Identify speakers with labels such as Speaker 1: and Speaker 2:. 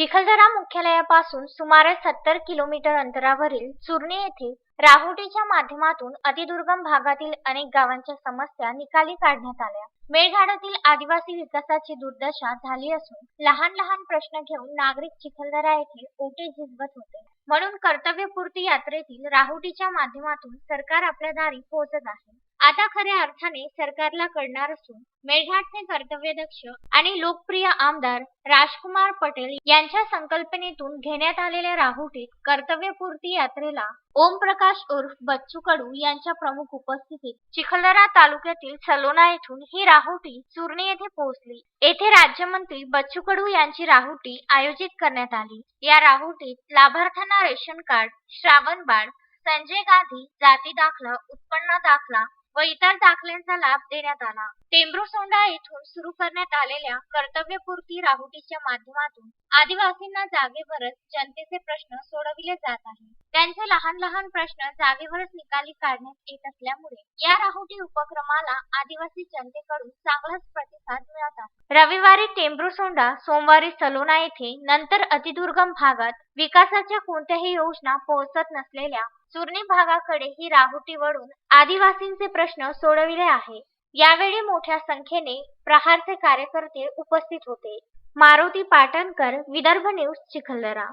Speaker 1: चिखलदरा मुख्यालयापासून सुमारे सत्तर किलोमीटर अंतरावरील चुरणे येथे राहुटीच्या माध्यमातून अतिदुर्गम भागातील अनेक गावांच्या समस्या निकाली काढण्यात आल्या. मेळघाटातील आदिवासी विकासाची दुर्दशा झाली असून लहान लहान प्रश्न घेऊन नागरिक चिखलदरा येथे ओटे झिजवत होते. म्हणून कर्तव्यपूर्ती यात्रेतील राहुटीच्या माध्यमातून सरकार आपल्या दारी पोहोचत आहे. आता खऱ्या अर्थाने सरकारला कळणार असून मेळघाटचे कर्तव्यदक्ष आणि लोकप्रिय आमदार राजकुमार पटेल यांच्या संकल्पनेतून घेण्यात आलेल्या राहुटीत कर्तव्यपूर्ती यात्रेला ओमप्रकाश उर्फ बच्चू कडू यांच्या प्रमुख उपस्थितीत चिखलदरा तालुक्यातील सलोना येथून ही राहुटी चुरणी येथे पोहोचली. येथे राज्यमंत्री बच्चू कडू यांची राहुटी आयोजित करण्यात आली. या राहुटीत लाभार्थ्यांना रेशन कार्ड श्रावण बाळ संजय गांधी जाती दाखला उत्पन्न दाखला व इतर दाखल्यांचा लाभ देण्यात आला. टेंब्रुसोंडा येथून सुरू करण्यात आलेल्या कर्तव्यपूर्ती राहुटीच्या माध्यमातून आदिवासींना जागेवरच जनतेचे प्रश्न सोडविले जात आहे त्यांचे लहान लहान प्रश्न जागेवरच निकाली काढण्यात येत असल्यामुळे या राहुटी उपक्रमाला आदिवासी जनतेकडून चांगलाच प्रतिसाद मिळत आहे. रविवारी टेंब्रुसोंडा सोमवारी सलोना येथे नंतर अतिदुर्गम भागात विकासाच्या कोणत्याही योजना पोहोचत नसलेल्या चुरणी भागाकडे ही राहुटी वळून आदिवासींचे प्रश्न सोडविले आहे. यावेळी मोठ्या संख्येने प्रहारचे कार्यकर्ते उपस्थित होते. मारुती पाटणकर विदर्भ न्यूज चिखलदरा.